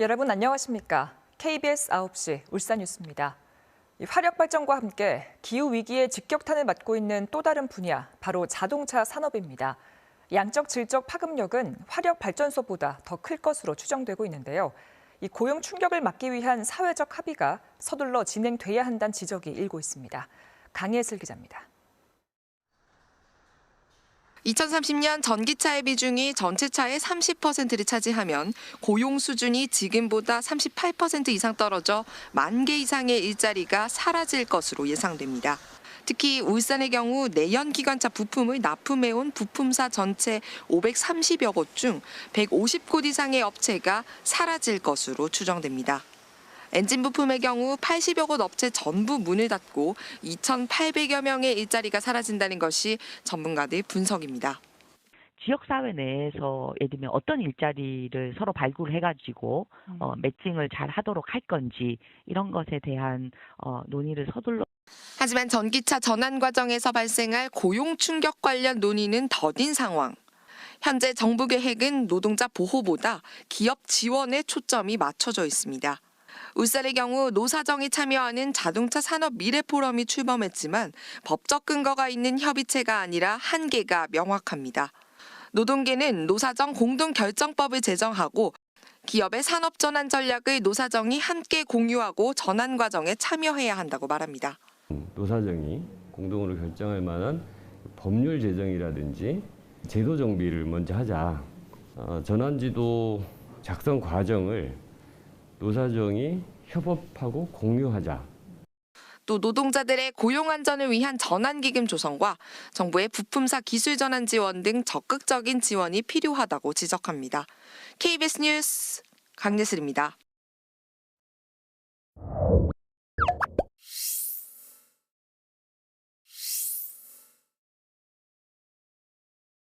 여러분 안녕하십니까? KBS 9시 울산 뉴스입니다. 이 화력 발전과 함께 기후 위기에 직격탄을 맞고 있는 또 다른 분야, 바로 자동차 산업입니다. 양적 질적 파급력은 화력 발전소보다 더 클 것으로 추정되고 있는데요. 이 고용 충격을 막기 위한 사회적 합의가 서둘러 진행돼야 한다는 지적이 일고 있습니다. 강예슬 기자입니다. 2030년 전기차의 비중이 전체 차의 30%를 차지하면 고용 수준이 지금보다 38% 이상 떨어져 만 개 이상의 일자리가 사라질 것으로 예상됩니다. 특히 울산의 경우 내연 기관차 부품을 납품해온 부품사 전체 530여 곳 중 150곳 이상의 업체가 사라질 것으로 추정됩니다. 엔진 부품의 경우 80여 곳 업체 전부 문을 닫고 2,800여 명의 일자리가 사라진다는 것이 전문가들 분석입니다. 지역사회 내에서 예를 들면 어떤 일자리를 서로 발굴해가지고 어, 매칭을 잘 하도록 할 건지 이런 것에 대한 어, 논의를 서둘러 하지만 전기차 전환 과정에서 발생할 고용 충격 관련 논의는 더딘 상황. 현재 정부 계획은 노동자 보호보다 기업 지원에 초점이 맞춰져 있습니다. 울산의 경우 노사정이 참여하는 자동차 산업 미래 포럼이 출범했지만 법적 근거가 있는 협의체가 아니라 한계가 명확합니다. 노동계는 노사정 공동 결정법을 제정하고 기업의 산업 전환 전략을 노사정이 함께 공유하고 전환 과정에 참여해야 한다고 말합니다. 노사정이 공동으로 결정할 만한 법률 제정이라든지 제도 정비를 먼저 하자. 어, 전환지도 작성 과정을 노사정이 협업하고 공유하자. 또 노동자들의 고용 안전을 위한 전환 기금 조성과 정부의 부품사 기술 전환 지원 등 적극적인 지원이 필요하다고 지적합니다. KBS 뉴스 강예슬입니다.